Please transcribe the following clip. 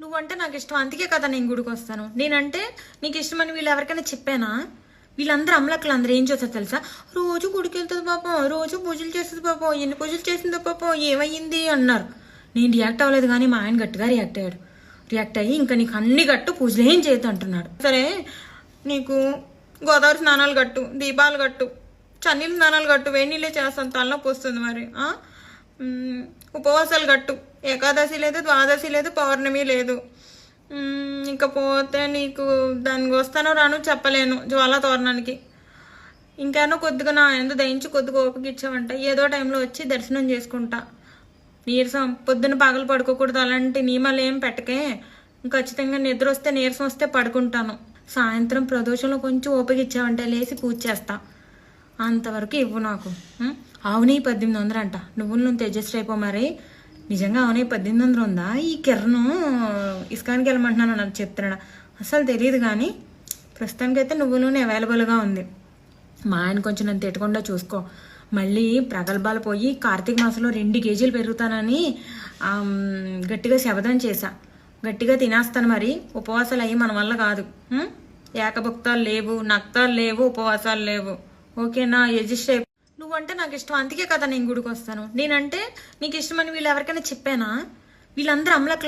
నువ్వంటే నాకు ఇష్టం అందుకే కదా నేను గుడికి వస్తాను నేనంటే నీకు ఇష్టమని వీళ్ళు ఎవరికైనా చెప్పానా? వీళ్ళందరూ అమ్మలక్కలు అందరూ ఏం చేస్తారు తెలుసా? రోజు గుడికి వెళ్తుంది పాపం రోజు పూజలు చేస్తుంది పాపం ఎన్ని పూజలు చేసిందో పాపం ఏమయ్యింది అన్నారు. నేను రియాక్ట్ అవ్వలేదు కానీ మా ఆయన గట్టిగా రియాక్ట్ అయ్యాడు. రియాక్ట్ అయ్యి ఇంకా నీకు అన్ని గట్టు పూజలు ఏం చేయదు అంటున్నాడు. సరే నీకు గోదావరి స్నానాలు గట్టు దీపాలు గట్టు చన్నీళ్ళ స్నానాలు గట్టు వేడి నీళ్ళే చేస్తాను తలనొప్పి వస్తుంది మరి ఆ? ఉపవాసాలు గట్టు ఏకాదశి లేదు ద్వాదశి లేదు పౌర్ణమి లేదు. ఇకపోతే నీకు దానికి వస్తానో రాను చెప్పలేను జ్వాల తోరణానికి. ఇంకానో కొద్దిగా నా ఎందు దయించి కొద్దిగా ఓపిక ఇచ్చావంట. ఏదో టైంలో వచ్చి దర్శనం చేసుకుంటా. నీరసం పొద్దున పగలు పడుకోకూడదు అలాంటి నియమాలు ఏం పెట్టకే. ఖచ్చితంగా నిద్ర వస్తే నీరసం వస్తే పడుకుంటాను. సాయంత్రం ప్రదోషంలో కొంచెం ఓపిక ఇచ్చావంటే లేచి పూజ చేస్తా. అంతవరకు ఇవ్వు నాకు. ఉం? అవునీ పద్దెనిమిది వందలు అంట. నువ్వుల నువ్వు అడ్జస్ట్ అయిపో మరి. నిజంగా అవునీ పద్దెనిమిది వందలు ఉందా? ఈ కిరణ్ ఇస్కాన్కి వెళ్ళమంటున్నాను నాకు చెప్తున్నాడు. అసలు తెలియదు కానీ ప్రస్తుతానికైతే నువ్వు నూనె అవైలబుల్గా ఉంది. మా ఆయన కొంచెం నన్ను తిట్టకుండా చూసుకో. మళ్ళీ ప్రగల్భాలు పోయి కార్తీక మాసంలో రెండు కేజీలు పెరుగుతానని గట్టిగా శబదం చేశా. గట్టిగా తినేస్తాను మరి. ఉపవాసాలు అయ్యి మన వల్ల కాదు. ఏకభుక్తాలు లేవు నక్తాలు లేవు ఉపవాసాలు లేవు. ఓకేనా? అడ్జస్ట్ అయిపో నువ్వంటే నాకు ఇష్టం. అందుకే కదా నేను గుడికి వస్తాను. నేనంటే నీకు ఇష్టమని వీళ్ళు ఎవరికైనా చెప్పానా? వీళ్ళందరూ అమ్మలక్కలు